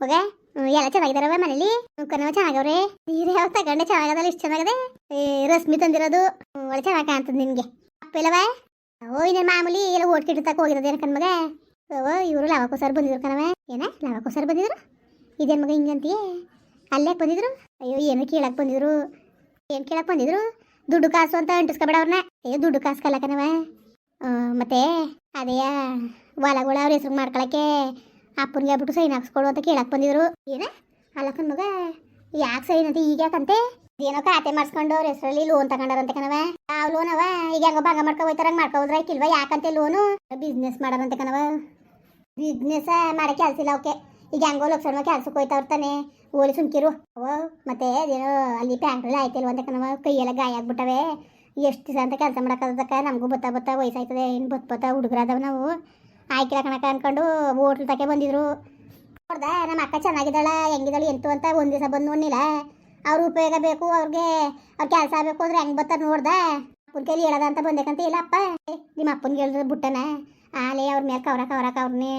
ಹೋಗ? ಎಲ್ಲ ಚೆನ್ನಾಗಿದಾರವ ಮನೇಲಿ? ಕನವ ಚೆನ್ನಾಗವ್ರೆ? ನೀರು ಯಾವ ತಗೊಂಡೆ, ಚೆನ್ನಾಗದಲ್ಲ, ಇಷ್ಟು ಚೆನ್ನಾಗದೆ? ರಶ್ಮಿ ತಂದಿರೋದು? ಒಳ್ಳೆ ಚೆನ್ನಾಗಿ ಕಾಣ್ತದೆ ನಿನ್ಗೆ ಅಪ್ಪಿಲ್ಲವ ಓ ಇದೇ ಮಾಮೂಲಿ ಎಲ್ಲ ಓಟ್ಕಿಟ್ಟು ಏನು ಕಣ್ಮಗ ಓ, ಇವರು ಲವಕೋಸರ್ ಬಂದಿದ್ರು ಕಣವ ಏನ, ಲವಕೋಸರ್ ಬಂದಿದ್ರು? ಇದೇನು ಮಗ ಹಿಂಗಂತೀಯ? ಅಲ್ಲೇ ಬಂದಿದ್ರು? ಅಯ್ಯೋ, ಏನೋ ಕೇಳಕ್ಕೆ ಬಂದಿದ್ರು? ಏನು ಕೇಳಕ್ಕೆ ಬಂದಿದ್ರು? ದುಡ್ಡು ಕಾಸು ಅಂತ ಅಂಟಿಸ್ಕೊಬೇಡ ಅವ್ರನ್ನ ಅಯ್ಯೋ ದುಡ್ಡು ಕಾಸು ಕಣವ ಮತ್ತೆ ಅದೇಯ ಹೊಲಗಳ ಅವ್ರ ಹೆಸ್ರು ಮಾಡ್ಕೊಳಕ್ಕೆ ಅಪ್ಪನಿಗೆ ಹೇಳ್ಬಿಟ್ಟು ಸೈನ್ ಹಾಕ್ಸ್ಕೊಡು ಅಂತ ಕೇಳಕ್ ಬಂದಿದ್ರು. ಏನ? ಅಲ್ಲಕ್ಕನ್ ಮಗ, ಯಾಕೆ ಸೈನ್ ಅಂತ ಈಗ ಯಾಕಂತೆ? ಏನೋ ಖಾತೆ ಮಾಡಿಸ್ಕೊಂಡು ಅವ್ರ ಹೆಸರಲ್ಲಿ ಲೋನ್ ತಗೊಂಡಾರಂತೆ ಕಣವ ಯಾವ ಲೋನ್ ಅವ ಈಗ ಹೆಂಗೋ ಭಾಗ ಮಾಡ್ಕೊ ಹೋಯ್ತಾರಂಗ ಮಾಡ್ಕೋದ್ರ ಕಿಲ್ವ ಯಾಕಂತೆ ಲೋನು ಬಿಸ್ನೆಸ್ ಮಾಡಾರಂತೆ ಕಣವ ಬಿಸ್ನೆಸ್ ಮಾಡೋ ಕೆಲ್ಸ ಇಲ್ಲ ಅವಕ್ಕೆ ಈಗ ಹೆಂಗೋ ಲಕ್ಷಣ ಕೆಲ್ಸಕ್ಕೆ ಹೋಯ್ತಾ ತಾನೆ. ಓಲಿ ಸುಮ್ಕಿರು. ಅವ ಮತ್ತೆ ಏನೋ ಅಲ್ಲಿ ಪ್ಯಾಂಟ್ರಲ್ಲಿ ಆಯ್ತಿಲ್ವ ಅಂತ ಕಣವ ಕೈಯೆಲ್ಲ ಗಾಯ ಆಗ್ಬಿಟ್ಟವೆ. ಎಷ್ಟು ದಿವಸ ಅಂತ ಕೆಲಸ ಮಾಡೋಕ್ಕದಕ್ಕ ನಮಗೂ ಬತ್ತಾ ಬತ್ತಾ ವಯಸ್ಸಾಯ್ತದೆ. ಏನು ಬತ್ ಬತ್ತಾ ಹುಡುಗರಾದವ ನಾವು. ಆಯ್ಕಿಲ್ಲ ಕಣಕ ಅನ್ಕೊಂಡು ಹೋಟ್ಲ್ ತಕೆ ಬಂದಿದ್ರು. ನೋಡ್ದ, ನಮ್ಮ ಅಕ್ಕ ಚೆನ್ನಾಗಿದ್ದಾಳ, ಹೆಂಗಿದ್ದಾಳು, ಎಂತು ಅಂತ ಒಂದು ದಿವಸ ಬಂದು ನೋಡ್ನಿಲ್ಲ. ಅವ್ರ ಉಪಯೋಗ ಬೇಕು, ಅವ್ರಿಗೆ ಅವ್ರ ಕೆಲಸ ಆಗಬೇಕು ಅಂದ್ರೆ ಹೆಂಗೆ ಬರ್ತಾರೆ ನೋಡ್ದ. ಅಪ್ಪನ ಕೈಲಿ ಹೇಳದ ಅಂತ ಬಂದೇಕಂತ ಇಲ್ಲ ಅಪ್ಪ. ನಿಮ್ಮ ಅಪ್ಪನಿಗೆ ಹೇಳಿದ್ರೆ ಬುಟ್ಟನ. ಆಲೇ ಅವ್ರ ಮೇಲೆ ಕವರ ಕವರಕ ಅವ್ರನ್ನೇ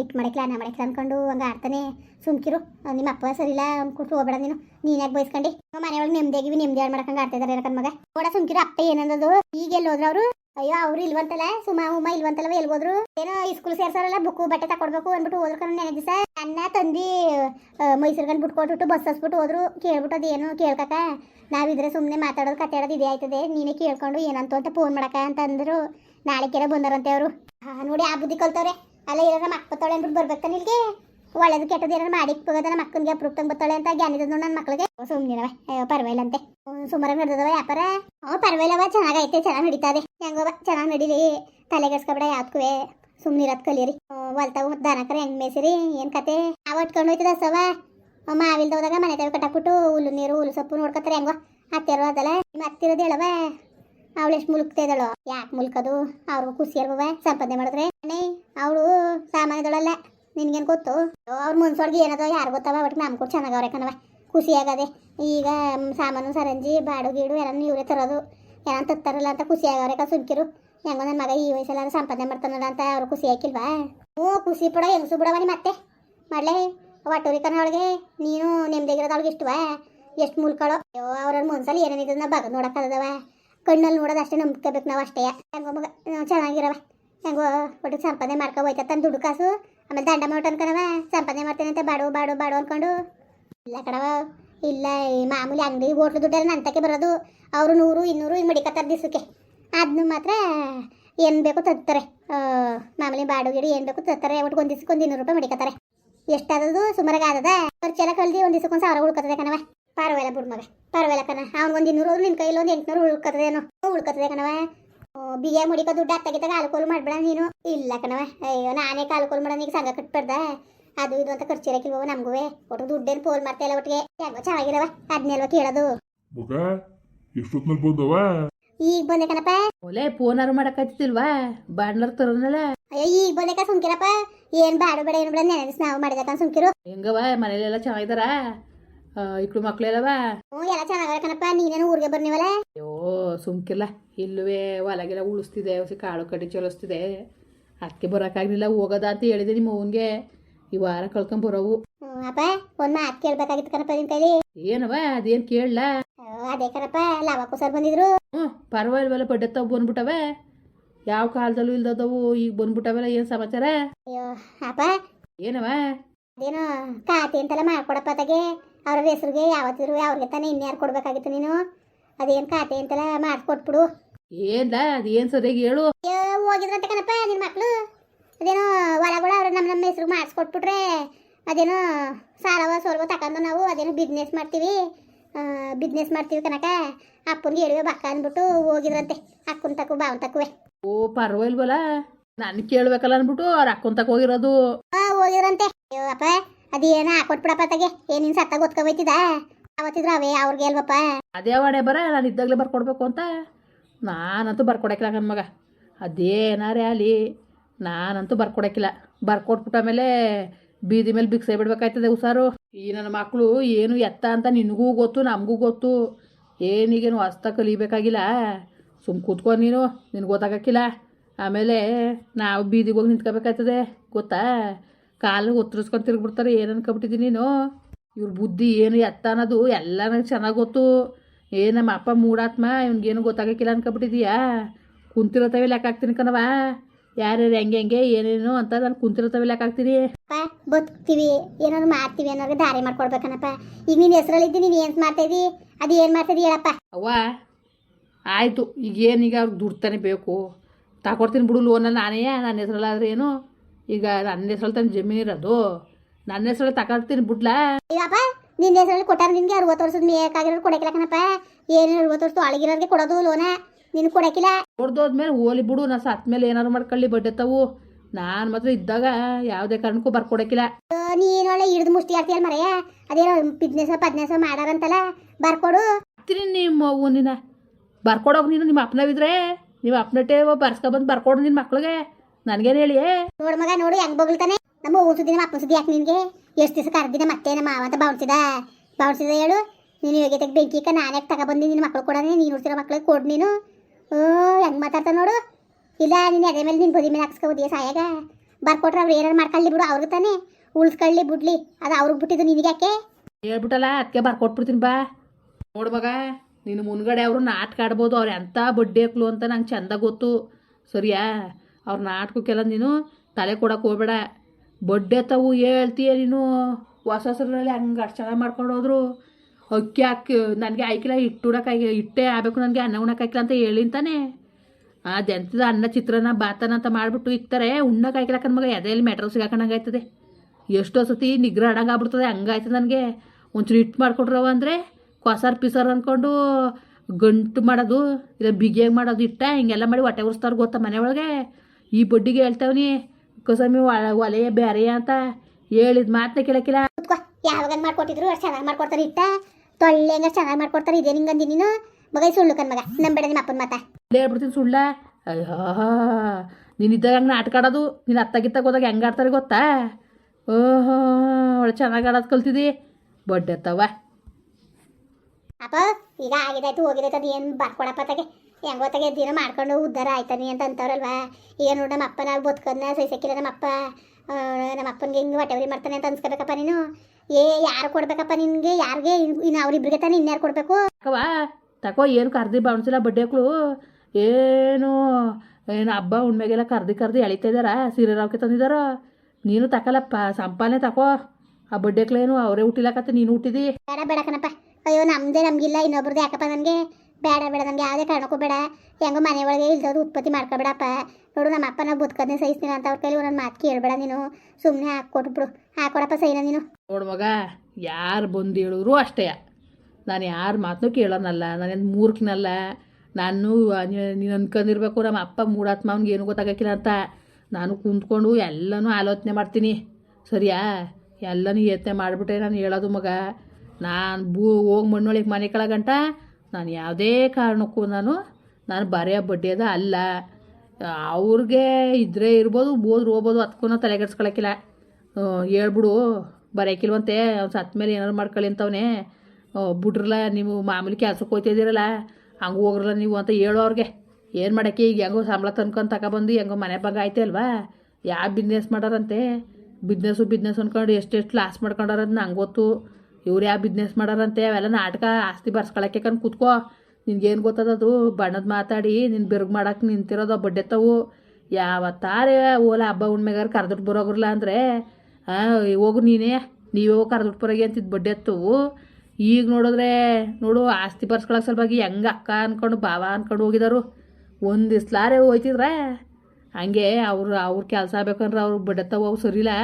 ಇಟ್ಟು ಮಾಡಕ್ಲ ಅನ್ನ ಮಾಡಕ್ಲ ಅನ್ಕೊಂಡು ಹಂಗೆ ಆಡ್ತಾನೆ. ಸುಮ್ಕಿರು ನಿಮ್ಮ ಅಪ್ಪ ಸರಿಲ್ಲ ಅವ್ನು ಕೊಟ್ಟು ಹೋಗ್ಬೇಡ ನೀನು. ನೀನಾಗಿ ಬಯಸ್ಕೊಂಡು ಮನೆಯೊಳಗೆ ನೆಮ್ಮದಿಯಾಗಿವಿ ನೆಮ್ಮದಿ ಹಾಳು ಮಾಡ್ಕೊಂಡು ಆಡ್ತಾ ಇದಾರೆ ಮಗ? ಸುಮ್ಕಿರು, ಅಪ್ಪ ಏನಂದದು ಈಗ ಎಲ್ಲಿ ಹೋದ್ರೆ ಅವರು? ಅಯ್ಯೋ, ಅವ್ರು ಇಲ್ವಂತಲ್ಲ? ಸುಮಾ, ಉಮ ಇಲ್ವಂತಲ್ಲ ಎಲ್ಗೋದ್ರು? ಏನೋ ಸ್ಕೂಲ್ ಸೇರ್ಸಾರಲ್ಲ, ಬುಕ್ಕು, ಬಟ್ಟೆ ತಕೊಡ್ಬೇಕು ಅಂದ್ಬಿಟ್ಟು ಹೋದ್ರು ಕಣ ನೆನೆ ದಿವಸ ಅನ್ನ ತಂದು ಮೈಸೂರ್ಗಂಡು ಬಿಟ್ಕೊಟ್ಬಿಟ್ಟು ಬಸ್ ಹಸ್ಬಿಟ್ಟು ಹೋದ್ರು. ಕೇಳ್ಬಿಟ್ಟು ಅದೇನು ಕೇಳ್ಕಕ ನಾವಿದ್ರೆ ಸುಮ್ಮನೆ ಮಾತಾಡೋದು ಕತ್ತಾಡೋದು ಇದೇ ಆಯ್ತದೆ. ನೀನೇ ಕೇಳ್ಕೊಂಡು ಏನಂತ ಅಂತ ಫೋನ್ ಮಾಡಕ ಅಂತ ಅಂದರು ನಾಳೆ ಕೆಲ ಬಂದಾರಂತೆ ಅವರು. ನೋಡಿ, ಆ ಬುದ್ಧಿ ಕಲ್ತವ್ರೆ. ಅಲ್ಲ ಏನಾರ ತೊಳೆ ಅಂದ್ಬಿಟ್ಟು ಬರ್ಬೇಕು ನಿಲ್ಗೆ ಒಳ್ಳೇದು ಕೆಟ್ಟದ್ದು ಏನಾರು ಮಾಡಿ ಹೋಗೋದ ನಮ್ಮ ಅಕ್ಕನಿಗೆ ಅಪ್ರೂಪ್ ಬತ್ತಾಳೆ ಅಂತ ಜ್ಞಾನಿದ ನೋಡಿ ನನ್ನ ಮಕ್ಕಳಿಗೆ ಅಯ್ಯೋ ಪರವಾಗಿಲ್ಲ ಅಂತೆ ಸುಮಾರಾಗಿ ನಡೆದವ ವ್ಯಾಪಾರ. ಹ್ಞೂ ಪರವಾಗಿಲ್ಲವ ಚೆನ್ನಾಗೈತೆ, ಚೆನ್ನಾಗಿ ನಡೀತದೆ. ಹೆಂಗವ ಚೆನ್ನಾಗಿ ನಡೀಲಿ ತಲೆಗೆಡ್ಸ್ಕೊಬೇಡ ಯಾವ್ದಕ್ಕೂ ಸುಮ್ಮನಿರೋದು ಕಲೀರಿ. ಹೊಲ್ತಾವು ಮತ್ತು ದನಕರ ಹೆಂಗ್ ಮೇಸಿರಿ ಏನು ಕತೆ? ಅವ ಇಟ್ಕೊಂಡು ಹೋಯ್ತದ ಸವ ಮಾವಿಲ್ದ ಹೋದಾಗ ಮನೆ ತವ ಕಟ್ಟಾಕ್ಬಿಟ್ಟು ಹುಲ್ಲು ನೀರು, ಹುಲ್ಲು ಸೊಪ್ಪು ನೋಡ್ಕೊತಾರೆ ಹೆಂಗೋ ಹತ್ತಿರೋ ಅದಲ್ಲ. ನಿಮ್ಮ ಹತ್ತಿರೋದು ಹೇಳವ ಅವಳು ಎಷ್ಟು ಮುಲ್ಕ್ತಾ ಇದ್ದಾಳು. ಯಾಕೆ ಮುಲ್ಕದು? ಅವ್ರಿಗೂ ಖುಷಿ ಇರ್ಬವ ಸಂಪಾದನೆ ಮಾಡಿದ್ರೆ. ಅವಳು ಸಾಮಾನ್ಯದಳಲ್ಲ ನಿನ್ಗೇನು ಗೊತ್ತು? ಅವ್ರ ಮುನ್ಸೊಳಗೆ ಏನದ ಯಾರು ಗೊತ್ತವ? ಒಟ್ಟು ನಮ್ಗೂ ಚೆನ್ನಾಗವ್ರೆ ಖುಷಿ ಆಗದೆ ಈಗ ಸಾಮಾನು, ಸರಂಜಿ, ಬಾಡು, ಗೀಡು ಎಲ್ಲ ಇವರೇ ತರೋದು. ಏನಂತ ತತ್ತಾರಲ್ಲ ಅಂತ ಖುಷಿ ಆಗವ್ರೆ ಕ ಸುಮ್ಕಿರು. ಹೆಂಗೋ ನನ್ನ ಮಗ ಈ ವಯಸ್ಸೆಲ್ಲ ಸಂಪಾದನೆ ಮಾಡ್ತಾನಲ್ಲ ಅಂತ ಅವ್ರು ಖುಷಿ ಆಕಿಲ್ವಾ ಹ್ಞೂ, ಖುಷಿ ಪಡ ಹೆಂಗಸು ಬಿಡವ ನಿಮ್ಮ ಮತ್ತೆ? ಮಾಡಲೇ ಒಟ್ಟೂರಿ ಅವಳಿಗೆ ನೀನು ನೆಮ್ಮದಿಗಿರೋದೊಳಗೆ ಇಷ್ಟವಾ? ಎಷ್ಟು ಮುಲ್ಕಳೋ? ಅಯ್ಯೋ ಅವ್ರ ಮುನ್ಸಲ್ಲಿ ಏನೇನಿದೆ ನಾ ಬಗ ನೋಡಕ್ಕದವ ಕಣ್ಣಲ್ಲಿ ನೋಡೋದು ಅಷ್ಟೇ ನಂಬ್ಕೋಬೇಕು ನಾವು ಅಷ್ಟೇ. ಹೆಂಗೋ ಮಗ ಚೆನ್ನಾಗಿರವ ಹೆಂಗೋ, ಒಟ್ಟು ಸಂಪಾದನೆ ಮಾಡ್ಕೊ ತನ್ನ ದುಡ್ಡು ಕಾಸು ಆಮೇಲೆ ದಂಡ ಮಾಡೋಟ್ ಕಣವ ಸಂಪಾದನೆ ಮಾಡ್ತೇನೆ ಅಂತ ಬಾಡು ಬಾಡು ಬಾಡು ಅನ್ಕೊಂಡು. ಇಲ್ಲ ಕಣವ, ಇಲ್ಲ ಮಾಮೂಲಿ ಅಂಗಡಿ ಹೋಟ್ಲು ದುಡ್ಡೆಲ್ಲ ನಂತಕ್ಕೆ ಬರೋದು. ಅವರು ನೂರು, ಇನ್ನೂರು ಹಿಂಗೆ ಮಡಿಕತ್ತಾರೆ ದಿವಸಕ್ಕೆ. ಅದನ್ನು ಮಾತ್ರ ಏನು ಬೇಕು ತರ್ತಾರೆ. ಮಾಮೂಲಿ ಬಾಡು ಗಿಡ ಏನು ಬೇಕು ತರ್ತಾರೆ. ಒಟ್ಟು ಒಂದು ದಿವ್ಸಕ್ಕೆ ಒಂದು ಇನ್ನೂರು ರೂಪಾಯಿ ಮಡಿಕತ್ತಾರೆ ಎಷ್ಟಾದದು ಸುಮಾರಾಗ ಆದದ. ಖರ್ಚೆಲ್ಲ ಕಳ್ದು ಒಂದು ದಿವ್ಸಕ್ಕೆ ಒಂದು ಸಾವಿರ ಉಳ್ಕೊತದೆ ಕಣವ. ಪಾರವೆಲ್ಲ ಬಿಡು ಮಗ, ಪರವಾಗಿಲ್ಲ ಕಣ. ಅವ್ನಿಗೆ ಒಂದು ಇನ್ನೂರು ನಿನ್ನ ಕೈಲಿ ಒಂದು ಎಂಟುನೂರು ಉಳ್ಕತದೇನೋ ಉಳ್ಕೊತದೆ ಕಣವ. ಬಿಯ ಮುಡಿಕೋ ದುಡ್ಡು ಹತ್ತಾಗಿದ್ದಾಗ ಕೊಲ್ ಮಾಡ್ಬೇಡ ನೀನು. ಇಲ್ಲ ಕಣವ ಅಯ್ಯೋ ನಾನೇ ಕಾಲು ಮಾಡೋ ಮಾಡೋಣ ಈಗ ಸಂಘ ಕಟ್ಬಾರ್ದ. ಅದು ಇದು ಅಂತ ಖರ್ಚಿರಕ್ಕಿಲ್ವ ನಮಗೂ ಒಟ್ಟು ದುಡ್ಡೇನು ಪೋಲ್ ಮಾಡ್ತಾ ಇಲ್ಲ ಒಟ್ಟಿಗೆ. ಯಾಕೋ ಚೆನ್ನಾಗಿರವ ಅದನ್ನೆಲ್ವ ಕೇಳೋದು. ಮಗ ಎಷ್ಟೊತ್ನಲ್ಲಿ ಬಂದವ ಈಗ ಬಂದೆ ಕಣಪ್ಪ. ಒಲೆ ಫೋನಾರು ಮಾಡಕ್ಕಾಯ್ತಿಲ್ವಾ ಬಾಡ್ಲರ್ ತರೋನಲ್ಲ? ಅಯ್ಯೋ ಈಗ ಬಂದೆ ಸುಮ್ಕಿರಪ್ಪ. ಏನ್ ಬಾಡು ಬೇಡ ಏನು ಬೇಡ ನೆನೆಸ್ ನಾವು ಮಾಡಿದಕ್ಕ ಸುಮ್ಕಿರು. ಹೆಂಗವ ಮನೇಲೆಲ್ಲ ಚೆನ್ನಾಗಿದಾರ ಇಕ್ಳು ಮಕ್ಳೆಲ್ಲವಾ ಹ್ಞೂ ಎಲ್ಲ ಚೆನ್ನಾಗವ ಕಣಪ್ಪ. ನೀನೇನು ಊರಿಗೆ ಬರ್ನಿವಲ್ಲ ಅಯ್ಯೋ ಸುಮ್ಕಿಲ್ಲ. ಇಲ್ಲವೇ ಹೊಲಗೆಲ್ಲ ಉಳಿಸ್ತಿದೆ ಹೊಸ ಕಾಳು ಕಡ್ಡಿ ಚಲಿಸ್ತಿದೆ. ಅದಕ್ಕೆ ಬರೋಕ್ಕಾಗಲಿಲ್ಲ ಹೋಗೋದ ಅಂತ ಹೇಳಿದೆ ನಿಮ್ಮ ಅವನಿಗೆ. ಈ ವಾರ ಕಳ್ಕೊಂಡ್ ಬರೋವು. ಅಪ್ಪ ಒಂದ್ ಮಾತು ಕೇಳ್ಬೇಕಾಗಿತ್ತು ಕಣಪ್ಪ ನಿನ್ ಕೈಲಿ. ಏನವ ಅದೇನ್ ಕೇಳಲ್ಲ ಅದೇ ಕಣಪ್ಪ ಲಾವಕ್ಕೂ ಸರ್ ಬಂದಿದ್ರು. ಹ್ಞೂ ಪರವಾಗಿಲ್ವಲ್ಲ ಬಡ್ಡೆತ್ತವು ಬಂದ್ಬಿಟ್ಟವೆ. ಯಾವ ಕಾಲದಲ್ಲೂ ಇಲ್ದದವು ಈಗ ಬಂದ್ಬಿಟ್ಟವೆಲ್ಲ ಏನು ಸಮಾಚಾರ? ಅಯ್ಯೋ ಅಪ್ಪ. ಏನವ? ಅದೇನೋ ಖಾತೆ ಅಂತೆಲ್ಲ ಮಾಡ್ಕೊಡಪ್ಪ ತಗೆ ಅವ್ರ ಹೆಸ್ರಿಗೆ ಯಾವತ್ತಿದ್ರು ಅವ್ರಿಗೆ ತಾನೇ ಇನ್ಯಾರು ಕೊಡ್ಬೇಕಾಗಿತ್ತು ನೀನು? ಅದೇನು ಖಾತೆ ಅಂತೆಲ್ಲ ಮಾಡಿಸ್ಕೊಟ್ಬಿಡು ಏನ್ಲ ಅದೇನ್ ಸರಿಯಾಗಿ ಹೇಳು. ಅಯ್ಯೋ ಹೋಗಿದ್ರಂತೆ ಕಣಪ್ಪ ನಿನ್ನ ಮಕ್ಕಳು ಅದೇನೋ ಹೊಲಗಳು ಅವ್ರ ನಮ್ಮ ನಮ್ಮ ಹೆಸ್ರು ಮಾಡಿಸ್ಕೊಟ್ಬಿಟ್ರೆ ಅದೇನೋ ಸಾಲವ ಸೋಲ್ವ ತಕೊಂಡು ನಾವು ಅದೇನೋ ಬಿಸ್ನೆಸ್ ಮಾಡ್ತೀವಿ. ಬಿಸ್ನೆಸ್ ಮಾಡ್ತೀವಿ ಕನಕ ಅಪ್ಪನ್ ಹೇಳಿವೆ ಬಕ್ಕ ಅಂದ್ಬಿಟ್ಟು ಹೋಗಿದ್ರಂತೆ. ಅಕ್ಕನ ತಕ್ಕು ಬಾವನ್ ತಕ್ಕುವೆ ಓ ಪರವಾಗಿಲ್ವಲ್ಲ ನಾನು ಕೇಳ್ಬೇಕಲ್ಲ ಅಂದ್ಬಿಟ್ಟು ಅವ್ರು ತಕ್ಕ ಹೋಗಿರೋದು. ಹೋಗಿದ್ರಂತೆ. ಅಯ್ಯೋ ಅಪ್ಪ. ಅದೇನೋ ಹಾಕೊಟ್ಬಿಡಪ್ಪ ತಗೆ. ಏನಿನ್ ಸತ್ತ ಗೊತ್ಕೊಬೈತಿದ ಅವತ್ತಿದ್ರ ಅವೇ ಅವ್ರಿಗೆ ಅಲ್ವಪ್ಪ. ಅದೇ ವಾಡೆ ಬರ, ನಾನು ಇದ್ದಾಗಲೇ ಬರ್ಕೊಡ್ಬೇಕು ಅಂತ. ನಾನಂತೂ ಬರ್ಕೊಡಕ್ಕಿಲ್ಲ ನನ್ನ ಮಗ. ಅದೇನಾರೇ ಅಲ್ಲಿ ನಾನಂತೂ ಬರ್ಕೊಡಕ್ಕಿಲ್ಲ. ಬರ್ಕೊಟ್ಬಿಟ್ಟ ಮೇಲೆ ಬೀದಿ ಮೇಲೆ ಬಿಕ್ಸೆ ಬಿಡ್ಬೇಕಾಯ್ತದೆ ಹುಷಾರು. ಈ ನನ್ನ ಮಕ್ಕಳು ಏನು ಎತ್ತ ಅಂತ ನಿನಗೂ ಗೊತ್ತು, ನಮಗೂ ಗೊತ್ತು. ಏನೀಗೇನು ಹೊಸ್ತ ಕಲಿಬೇಕಾಗಿಲ್ಲ. ಸುಮ್ ಕೂತ್ಕೊ ನೀನು, ನಿನ್ಗೆ ಗೊತ್ತಾಗಕ್ಕಿಲ್ಲ. ಆಮೇಲೆ ನಾವು ಬೀದಿಗೆ ಹೋಗಿ ನಿಂತ್ಕೋಬೇಕಾಯ್ತದೆ. ಗೊತ್ತಾ? ಕಾಲು ಒತ್ತರಿಸ್ಕೊಂಡು ತಿರುಗ್ಬಿಡ್ತಾರೆ ಏನು ಅನ್ಕೊಬಿಟ್ಟಿದ್ದೀನಿ ನೀನು? ಇವ್ರ ಬುದ್ಧಿ ಏನು ಎತ್ತ ಅನ್ನೋದು ಎಲ್ಲ ನನಗೆ ಚೆನ್ನಾಗಿ ಗೊತ್ತು. ಏ ನಮ್ಮ ಅಪ್ಪ ಮೂಡಾತ್ಮ ಇವ್ನಿಗೇನು ಗೊತ್ತಾಗಕ್ಕಿಲ್ಲ ಅನ್ಕೊಬಿಟ್ಟಿದೀಯಾ? ಕುಂತಿರತ್ತವೆ ಲೆಕ್ಕ ಹಾಕ್ತೀನಿ ಕಣವ ಯಾರ್ಯಾರು ಹೆಂಗೆ ಹೆಂಗೆ ಏನೇನು ಅಂತ ನಾನು ಕುಂತಿರತ್ತವೆ ಲೆಕ್ಕ ಹಾಕ್ತೀನಿ. ಅಪ್ಪ ಬದುಕ್ತೀವಿ. ಏನಾದ್ರು ಮಾಡ್ತೀವಿ ಅನ್ನೋರ್ಗೆ ದಾರಿ ಮಾಡ್ಕೊಡ್ಬೇಕನಪ್ಪ ಈಗ ನೀನು ಹೆಸರಲ್ಲಿ ಇದ್ದೀನಿ ನೀನು ಏನು ಮಾಡ್ತಾ ಅದು ಏನು ಮಾಡ್ತಾ ಹೇಳಪ್ಪ. ಅವ್ವ ಆಯಿತು. ಈಗ ಏನೀಗ ಅವ್ರಿಗೆ ದುಡ್ತಾನೆ ಬೇಕು. ತಗೊಡ್ತೀನಿ ಬಿಡು ಲೋನಲ್ಲಿ ನಾನೇ ನನ್ನ ಹೆಸರಲ್ಲಾದ್ರೆ ಏನು? ಈಗ ನನ್ನ ಹೆಸರಲ್ಲಿ ತನ್ನ ಜಮೀನು ಇರೋದು. ನನ್ನ ಹೆಸರಲ್ಲಿ ತಗೊಳ್ತೀನಿ ಬಿಡ್ಲಾ? ಅಯ್ಯಪ್ಪ ನಿನ್ನ ಹೆಸರಲ್ಲಿ ಕೊಟ್ಟಾರ ನಿನ್ಗೆ ಅರವತ್ತು ವರ್ಷದ ಮೇಕಾಗಿರೋರು ಕೊಡಕಿಲ್ಲ ಕಣಪ್ಪ. ಏನು ಅರವತ್ತು ವರ್ಷ ಒಳಗಿರೋರಿಗೆ ಕೊಡೋದು ಲೋನ. ನಿನ್ ಕೊಡಕಿಲ್ಲ. ಹೊಡ್ದೋದ್ಮೇಲೆ ಹೋಲಿ ಬಿಡು ನಾ ಸತ್ತ ಮೇಲೆ ಏನಾರು ಮಾಡ್ಕೊಳ್ಳಿ ಬಡ್ಡೆ ತಾವು ನಾನು ಮಾತ್ರ ಇದ್ದಾಗ ಯಾವುದೇ ಕಾರಣಕ್ಕೂ ಬರ್ಕೊಡಕಿಲ್ಲ. ನೀನು ಒಳ್ಳೆ ಹಿಡಿದು ಮುಷ್ಟಿ ಆಡ್ತೀಯಲ್ಲ ಮರೆಯ ಅದೇನೋ ಬಿಸ್ನೆಸ್ ಪದ್ನೆಸ್ ಮಾಡಾರಂತಲ್ಲ ಬರ್ಕೊಡು. ಹತ್ತೀನಿ ನಿಮ್ಮ ಅವ್ವ ನಿನ್ನ. ಬರ್ಕೊಡೋಗಿ ನೀನು ನಿಮ್ಮ ಅಪ್ಪನವಿದ್ರೆ ನಿಮ್ಮ ಅಪ್ಪನಟ್ಟೆ ಬರ್ಸ್ಕೊಬಂದು ಬರ್ಕೊಡು ನಿನ್ನ ಮಕ್ಳಿಗೆ. ನನಗೇನು ಹೇಳಿ ನೋಡು ಮಗ ನೋಡು ಹೆಂಗ್ ಬೊಗಳ್ತಾನೆ. ನಮ್ಮ ಊರ್ ಸುದ್ದಿ ನಮ್ಮ ಅಪ್ಪನ ಸುದ್ದಿ ಯಾಕೆ ನಿನ್ಗೆ. ಎಷ್ಟು ದಿವಸ ಕರೆದಿನ ಮತ್ತೆ ನಮ್ಮ ಮಾವ ಅಂತ ಬಾವ್ಸಿದ ಬಾವ್ಸಿದ ಹೇಳು. ನೀನು ಯೋಗ್ಯತೆಗೆ ಬೆಂಕಿ ಇಕ್ಕ ನಾನು ಯಾಕೆ ತಗೊಬಂದು ನಿನ್ನ ಮಕ್ಳು ಕೊಡೋಣ ನೀನು? ಉಡ್ಸಿರೋ ಮಕ್ಳಿಗೆ ಕೊಡು ನೀನು. ಓ ಹೆಂಗ್ ಮಾತಾಡ್ತಾ ನೋಡು. ಇಲ್ಲ ನೀನು ಎದೆ ಮೇಲೆ ನಿನ್ನ ಬದಿ ಮೇಲೆ ಹಾಕ್ಸ್ಕೊಬೋದಿಯ ಸಾಯಾಗ. ಬರ್ಕೊಟ್ರೆ ಅವ್ರು ಏನಾರು ಮಾಡ್ಕೊಳ್ಳಿ ಬಿಡು ಅವ್ರಿಗೆ ತಾನೆ. ಉಳ್ಸ್ಕೊಳ್ಳಿ ಬಿಡ್ಲಿ. ಅದು ಅವ್ರಿಗೆ ಬಿಟ್ಟಿದ್ದು ನಿನಗೆ ಯಾಕೆ? ಹೇಳ್ಬಿಟ್ಟಲ್ಲ ಅದಕ್ಕೆ ಬರ್ಕೊಟ್ಬಿಡ್ತೀನಿ ಬಾ. ನೋಡು ಮಗ ನಿನ್ನ ಮುನ್ಗಡೆ ಅವರು ನಾಟಕ ಕಾಡ್ಬೋದು ಅವ್ರು ಎಂಥ ಬಡ್ಡಿ ಹಾಕ್ಲು ಅಂತ ನಂಗೆ ಚಂದ ಗೊತ್ತು. ಸರಿಯಾ? ಅವ್ರ ನಾಟಕಕ್ಕೆಲ್ಲ ನೀನು ತಲೆ ಕೊಡೋಕೆ ಹೋಗ್ಬೇಡ. ಬಡ್ಡೆ ತಾವು ಹೇಳ್ತೀಯ ನೀನು? ಹೊಸ ಹೊಸರಲ್ಲಿ ಹಂಗೆ ಅಷ್ಟು ಚೆನ್ನಾಗಿ ಮಾಡ್ಕೊಂಡು ಹೋದ್ರು. ಅಕ್ಕಿ ಹಾಕಿ, ನನಗೆ ಆಯ್ಕಿಲ್ಲ ಹಿಟ್ಟು ಇಟ್ಟೆ ಆಗಬೇಕು ನನಗೆ, ಅನ್ನ ಉಣ್ಣಕ್ಕಾಗಿಲ್ಲ ಅಂತ ಹೇಳಿಂತಾನೆ ಆ ಅದೆಂಥದ್ದು ಅನ್ನ ಚಿತ್ರನ ಬಾತನ ಅಂತ ಮಾಡಿಬಿಟ್ಟು ಇಕ್ತಾರೆ. ಉಣ್ಣಕ್ಕಾಗಿಲ್ಲ ಕಣ್ ಮಗ ಎದೆಯಲ್ಲಿ ಮೆಟ್ರಲ್ ಸಿಗಾಕೊಂಡಂಗೆ ಆಯ್ತದೆ. ಎಷ್ಟೋ ಸತಿ ನಿಗ್ರಹ ಆಡಂಗೆ ಆಗ್ಬಿಡ್ತದೆ ಹಂಗಾಯ್ತದೆ ನನಗೆ. ಒಂಚೂರು ಹಿಟ್ಟು ಮಾಡ್ಕೊಟ್ರವ ಅಂದರೆ ಕೊಸಾರ್ ಪಿಸಾರ್ ಅಂದ್ಕೊಂಡು ಗಂಟು ಮಾಡೋದು, ಇಲ್ಲ ಬಿಗಿಯಾಗಿ ಮಾಡೋದು ಇಟ್ಟ, ಹಿಂಗೆಲ್ಲ ಮಾಡಿ ಹೊಟ್ಟೆ ಉರಿಸ್ತಾರೆ ಗೊತ್ತಾ ಮನೆ ಈ ಬಡ್ಡಿಗೆ ಹೇಳ್ತಾವನಿ ಕಸಮಿ ಒಲೆ ಬೇರೆ ಅಂತ ಹೇಳಿದ ಮಾತನ್ನ ಕೇಳಕ್ಕಿಲ್ಲ? ಯಾವಾಗ ಮಾಡ್ಕೊಟ್ಟಿದ್ರು ಅಷ್ಟು ಚೆನ್ನಾಗಿ ಮಾಡ್ಕೊಡ್ತಾರೆ ಇಟ್ಟ. ತೊಳ್ಳೆ ಹಂಗ ಚೆನ್ನಾಗಿ ಮಾಡ್ಕೊಡ್ತಾರೆ ಇದೇ ನಿಂಗಂದಿ ನೀನು? ಮಗ ಸುಳ್ಳು ಕನ್ ಮಗ ನಂಬೇಡ ನಿಮ್ಮ ಅಪ್ಪನ ಮಾತಾ. ಹೇಳ್ಬಿಡ್ತೀನಿ ಸುಳ್ಳ. ಅಯ್ಯೋ ನೀನಿದ್ದಾಗ ಹಂಗೆ ನಾಟಕ ಆಡೋದು ನೀನು ಅತ್ತಾಗಿತ್ತಾಗ ಹೋದಾಗ ಹೆಂಗೆ ಆಡ್ತಾರೆ ಗೊತ್ತಾ? ಓಹೋ ಒಳ್ಳೆ ಚೆನ್ನಾಗಿ ಆಡೋದು ಕಲ್ತಿದ್ದಿ ಬಡ್ಡೆ ಅತ್ತವ ಅಪ್ಪ ಈಗ ಆಗಿದಾಯ್ತು ಹೋಗಿದಾಯ್ತು ಅದು ಏನು ಬರ್ಕೊಡಪ್ಪ ತಗೆ ಹೆಂಗೋ ದಿನ ಮಾಡ್ಕೊಂಡು ಉದ್ದಾರ ಆಯ್ತಾನೆ ಅಂತ ಅಂತವ್ರಲ್ವಾ ಈಗ ನೋಡಿ ನಮ್ಮ ಅಪ್ಪನ ಬದುಕೋದ್ನ ಬದುಕೋದನ್ನ ಸಹಿಸಕ್ಕಿಲ್ಲ ಅಪ್ಪ ಆ, ನಮ್ಮ ಅಪ್ಪನಿಗೆ ಹಿಂಗೆ ಹೊಟ್ಟೆವರಿ ಮಾಡ್ತಾನೆ ಅಂತ ಅನ್ಸ್ಕೋಬೇಕಪ್ಪ ನೀನು? ಏ ಯಾರು ಕೊಡ್ಬೇಕಪ್ಪ ನಿನಗೆ? ಯಾರಿಗೆ? ಇನ್ನು ಅವ್ರಿಬ್ರಿಗೆ ತಾನೆ ಇನ್ಯಾರು ಕೊಡಬೇಕು? ಅಕ್ಕವಾ ತಕೋ ಏನು ಕರ್ದಿ ಬಾಣಿಸಿಲ್ಲ ಬಡ್ಡೆಕ್ಳು ಏನು ಏನು ಹಬ್ಬ ಉಣ್ಮೆಗೆಲ್ಲ ಕರ್ದಿ ಕರ್ದಿ ಎಳಿತಾ ಇದ್ದಾರ? ಸೀರೆ ರಾವ್ಕೆ ತಂದಿದಾರ ನೀನು ತಕಲಪ್ಪ ಸಂಪಾನೆ ತಕೋ. ಆ ಬಡ್ಡೆಕ್ಳೇನು ಅವರೇ ಹುಟ್ಟಿಲ್ಲಕತ್ತೆ ನೀನು ಹುಟ್ಟಿದಿ. ಬೇಡ ಬೇಡ ಕಣಪ್ಪ. ಅಯ್ಯೋ ನಮ್ದೇ ನಮಗಿಲ್ಲ ಇನ್ನೊಬ್ರದ್ದು ಯಾಕಪ್ಪ ನನಗೆ? ಬೇಡ ಬೇಡ, ನಮ್ಗೆ ಯಾವುದೇ ಕಾರಣಕ್ಕೂ ಬೇಡ. ಹೆಂಗೋ ಮನೆ ಒಳಗೆ ಇಲ್ದೋದು ಉತ್ಪತ್ತಿ ಮಾಡ್ಕೊಬೇಡಪ್ಪ. ನೋಡು, ನಮ್ಮ ಅಪ್ಪನ ನಾವು ಸಹಿಸ್ತೀನಿ ಅಂತ ಅವ್ರ ಕೈಲಿ ಒಂದೊಂದು ಮಾತು ಕೇಳಬೇಡ ನೀನು. ಸುಮ್ಮನೆ ಹಾಕ್ಕೊಟ್ಬಿಡು ಹಾಕೊಡಪ್ಪ ಸೈನ ನೀನು. ನೋಡು ಮಗ, ಯಾರು ಬಂದು ಹೇಳಿದ್ರು ಅಷ್ಟೇ. ನಾನು ಯಾರ ಮಾತನ್ನು ಕೇಳೋನಲ್ಲ. ನಾನೇನು ಮೂರ್ಖನಲ್ಲ. ನಾನು ನೀನು ಅನ್ಕೊಂಡಿರ್ಬೇಕು ನಮ್ಮ ಅಪ್ಪ ಮೂಡಾತ್ಮ, ಅವ್ನಿಗೆ ಏನು ಗೊತ್ತಾಗಕ್ಕಿಲ್ಲ ಅಂತ. ನಾನು ಕುಂತ್ಕೊಂಡು ಎಲ್ಲನೂ ಆಲೋಚನೆ ಮಾಡ್ತೀನಿ. ಸರಿಯಾ? ಎಲ್ಲನೂ ಯೋಚನೆ ಮಾಡಿಬಿಟ್ಟೆ ನಾನು ಹೇಳೋದು ಮಗ. ನಾನು ಬೂ ಹೋಗಿ ಮಣ್ಣೊಳಗೆ ಮನೆ ಕೆಳಗಂಟ ನಾನು ಯಾವುದೇ ಕಾರಣಕ್ಕೂ ನಾನು ನಾನು ಬರೆಯೋ ಬಡ್ಡಿಯದ ಅಲ್ಲ. ಅವ್ರಿಗೆ ಇದ್ರೆ ಇರ್ಬೋದು ಹೋದ್ರು ಹೋಗ್ಬೋದು ಅದಕ್ಕೂ ತಲೆಗೆಡ್ಸ್ಕೊಳಕ್ಕಿಲ್ಲ ಹೇಳ್ಬಿಡು ಬರೋಕಿಲ್ವಂತೆ ಅವ್ನು ಸತ್ತ ಮೇಲೆ ಏನಾರು ಮಾಡ್ಕೊಳ್ಳಿ ಅಂತವನೇ. ಬಿಡ್ರಲ್ಲ ನೀವು ಮಾಮೂಲಿ ಕೆಲ್ಸಕ್ಕೆ ಹೋಗ್ತಿದ್ದೀರಲ್ಲ ಹಂಗೆ ಹೋಗ್ರಲ್ಲ ನೀವು ಅಂತ ಹೇಳೋ ಅವ್ರಿಗೆ. ಏನು ಮಾಡೋಕ್ಕೆ, ಈಗ ಹೆಂಗೋ ಸಂಬಳ ತಂದ್ಕೊಂಡು ತಗೊಬಂದು ಹೆಂಗೋ ಮನೆ ಭಾಗ ಆಯ್ತೆ ಅಲ್ವಾ? ಯಾವ ಬಿಸ್ನೆಸ್ ಮಾಡಾರಂತೆ? ಬಿಸ್ನೆಸ್ಸು ಬಿಸ್ನೆಸ್ ಅಂದ್ಕೊಂಡು ಎಷ್ಟೆಷ್ಟು ಲಾಸ್ ಮಾಡ್ಕೊಂಡಾರಂತ ನಂಗೆ ಗೊತ್ತು. ಇವ್ರು ಯಾವ ಬಿಸ್ನೆಸ್ ಮಾಡಾರಂತೆ? ಅವೆಲ್ಲ ನಾಟಕ ಆಸ್ತಿ ಬರ್ಸ್ಕೊಳಕ್ಕೆ ಕಣ್ ಕೂತ್ಕೋ. ನಿನ್ಗೇನು ಗೊತ್ತದದು? ಬಣ್ಣದ ಮಾತಾಡಿ ನಿನ್ನ ಬಿರುಗು ಮಾಡಕ್ಕೆ ನಿಂತಿರೋದು ಬಡ್ಡೆ ತಾವು ಯಾವತ್ತಾರೆ ಓಲ ಹಬ್ಬ ಉಣ್ಮೆಗಾರ ಕರೆದುಟ್ಟು ಬರೋಗ್ರಲ್ಲ ಅಂದರೆ ಹೋಗು ನೀನೇ. ನೀವೇ ಹೋಗಿ ಕರೆದುಟ್ಟು ಬರೋಗಿ ಅಂತಿದ್ದು ಬಡ್ಡೆ ಎತ್ತವು ಈಗ ನೋಡಿದ್ರೆ, ನೋಡು, ಆಸ್ತಿ ಬರ್ಸ್ಕೊಳಕ್ಕೆ ಸಲುವಾಗಿ ಹೆಂಗೆ ಅಕ್ಕ ಅಂದ್ಕೊಂಡು ಬಾವ ಅಂದ್ಕೊಂಡು ಹೋಗಿದಾರು. ಒಂದು ಇಸ್ಲಾರೆ ಹೋಯ್ತಿದ್ರೆ, ಹಂಗೆ ಅವ್ರು, ಅವ್ರ ಕೆಲಸ ಬೇಕಂದ್ರೆ ಅವ್ರು ಬಡ್ಡೆ ಅವು ಸರಿಲ್ಲ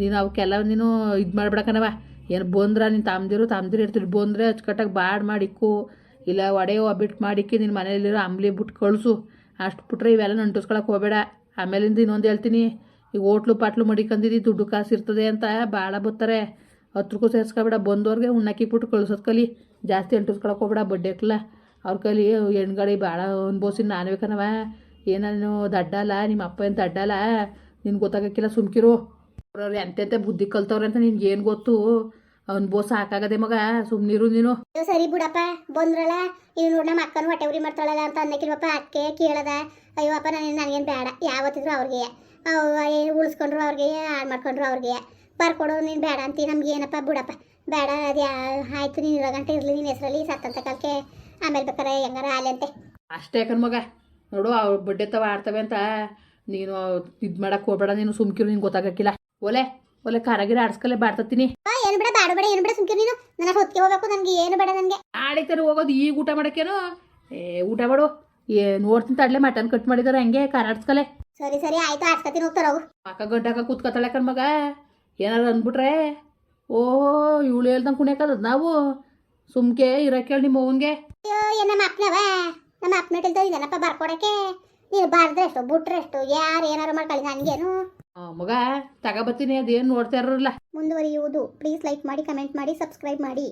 ನೀನು ಅವಕ್ಕೆಲ್ಲ ನೀನು ಇದು ಮಾಡ್ಬಿಡಕನವ ಏನು ಬಂದ್ರ ನೀನು ತಮ್ದಿರು ತಮ್ದಿರು ಇರ್ತೀರಿ, ಬಂದರೆ ಅಚ್ಚುಕಟ್ಟಾಗಿ ಬಾಡ್ ಮಾಡಿಕ್ಕು ಇಲ್ಲ ಒಡೆ ಒಬ್ಬಿಟ್ಟು ಮಾಡಿಕ್ಕಿ ನಿನ್ನ ಮನೇಲಿರೋ ಅಂಬ್ಲಿ ಬಿಟ್ಟು ಕಳಿಸು. ಅಷ್ಟು ಬಿಟ್ರೆ ಇವೆಲ್ಲ ನಂಟಿಸ್ಕೊಳಕ್ಕೆ ಹೋಗಬೇಡ. ಆಮೇಲಿಂದ ಇನ್ನೊಂದು ಹೇಳ್ತೀನಿ ಈಗ ಓಟ್ಲು ಪಾಟ್ಲು ಮಡಿಕಂದಿದ್ದು ದುಡ್ಡು ಕಾಸು ಇರ್ತದೆ ಅಂತ ಭಾಳ ಬತ್ತಾರೆ. ಹತ್ರಕ್ಕೂ ಸೇರಿಸ್ಕೊಬೇಡ ಬಂದವ್ರಿಗೆ ಉಣ್ಣಕ್ಕಿಬಿಟ್ಟು ಕಳ್ಸೋದು ಕಲಿ. ಜಾಸ್ತಿ ಅಂಟಿಸ್ಕೊಳಕ್ಕೆ ಹೋಗ್ಬೇಡ ಬಡ್ಡೆಕ್ಲ ಅವ್ರ ಕಲಿ ಹೆಣ್ಗಡಿ ಭಾಳ ಅನ್ಬೋಸಿ ನಾನು ಬೇಕನವ. ಏನೇನು ದಡ್ಡಲ್ಲ ನಿಮ್ಮ ಅಪ್ಪ ಏನು ದಡ್ಡಲ್ಲ ನಿನ್ಗೆ ಗೊತ್ತಾಗಕ್ಕಿಲ್ಲ, ಸುಮ್ಕಿರು. ಅವ್ರವ್ರು ಎಂತೆಂತೆ ಬುದ್ಧಿ ಕಲ್ತವ್ರೆ ಅಂತ ನಿನ್ಗೆ ಏನು ಗೊತ್ತು? ಅನ್ಬೋಸ್ ಸಾಕಾಗದೆ ಮಗ ಸುಮ್ನಿರು ನೀನು. ಸರಿ ಬಿಡಪ್ಪ ಬಂದ್ರಲ್ಲ ಇವ್ ನೋಡ್ ನಮ್ಮ ಅಕ್ಕನ ಹೊಟ್ಟೆ ಉರಿ ಮಾಡ್ತಾಳಲ್ಲ ಅಂತ ಅನ್ನಕ್ಕಿಲ್ವಪ್ಪ ಅಕ್ಕೇ ಕೇಳದ ಅಯ್ಯೋ ಅಪ್ಪ ನಾನು ನನಗೇನು ಬೇಡ ಯಾವತ್ತಿದ್ರು ಅವ್ರಿಗೆ ಉಳಿಸ್ಕೊಂಡ್ರು ಅವ್ರಿಗೆ ಹಾಳು ಮಾಡ್ಕೊಂಡ್ರು ಅವ್ರಿಗೆ ಬರ್ಕೊಡು ನೀನು ಬೇಡ ಅಂತೀ ನಮ್ಗೆ ಏನಪ್ಪ ಬಿಡಪ್ಪ ಬೇಡ ಅದು ಆಯ್ತು ನೀನು ಇರೋ ಗಂಟೆ ಇರಲಿ ನಿನ್ನ ಹೆಸರಲ್ಲಿ ಸತ್ತಂತ ಕಾಲಕ್ಕೆ ಆಮೇಲೆ ಬೇಕಾರೆ ಹೆಂಗಾರ ಆಲೆ ಅಂತೆ. ಅಷ್ಟೇ ಕಣ್ ಮಗ ನೋಡು ಅವ್ರು ಬಡ್ಡೆ ತವ ಆಡ್ತವೆ ಅಂತ ನೀನು ಇದು ಮಾಡಕ್ಕೆ ಹೋಗ್ಬೇಡ ನೀನು ಸುಮ್ಕಿರು ನಿಂಗೆ ಗೊತ್ತಾಗಕ್ಕಿಲ್ಲ. ಒಲೆ ಒಲೆ ಕಾರಾಗಿರ ಆಡ್ಸ್ಕಲೆ ಬಾಡ್ತೀನಿ ಏನು ಬೇಡ ಬೇಡ ಬೇಡ ಏನು ಬೇಡ ಸುಮ್ಕೆ ನೀನು. ನನ್ನ ಹೊತ್ತಿಗೆ ಹೋಗಬೇಕು ನನಗೆ ಏನು ಬೇಡ ನನಗೆ ಆಡಿತಾರೆ ಹೋಗೋದು ಈಗ ಊಟ ಮಾಡೋಕ್ಕೇನು? ಏ ಊಟ ಮಾಡು. ಏ ನೋಡ್ತೀನಿ ತಡ್ಲೆ ಮಟನ್ ಕಟ್ ಮಾಡಿದಾರೆ ಹಂಗೆ ಕಾರ ಆಡ್ಸ್ಕಲೆ. ಸರಿ ಸರಿ ಆಯ್ತು ಆಡ್ಸ್ಕತೀನಿ ಹೋಗ್ತಾರ ಹೋಗು. ಅಕ್ಕ ಗಂಟಕ ಕೂತ್ಕೊತಾಳೆ ಕಣ್ ಮಗ. ಏನಾರು ಅಂದ್ಬಿಟ್ರೆ? ಓ ಇವಳು ಹೇಳ್ದಂಗೆ ಕುಣಿಯಕ್ಕದ ನಾವು. ಸುಮ್ಕೆ ಇರಕ್ಕೆ ಹೇಳಿ ನಿಮ್ಮ ಅವನ್ಗೆ ಅಯ್ಯೋ ಏನಮ್ಮ ನಮ್ಮ ಅಪ್ಪನವ? ನಮ್ಮ ಅಪ್ಪನ ಹೇಳ್ತಾ ಇದ್ದಾನಪ್ಪ ಬರ್ಕೊಡಕ್ಕೆ? ನೀನು ಬಾರ್ದ್ರೆ ಎಷ್ಟು ಬಿಟ್ರೆ ಎಷ್ಟು ಯಾರು ಏನಾರು ಮಾಡ್ಕೊಳ್ಳಿ ನನಗೇನು? ಮಗ ತಗೋಬತ್ತೀನಿ ಅದೇನು ನೋಡ್ತಾ ಇರೋಲ್ಲ ಮುಂದುವರಿಯುವುದು. ಪ್ಲೀಸ್ ಲೈಕ್ ಮಾಡಿ ಕಮೆಂಟ್ ಮಾಡಿ ಸಬ್ಸ್ಕ್ರೈಬ್ ಮಾಡಿ.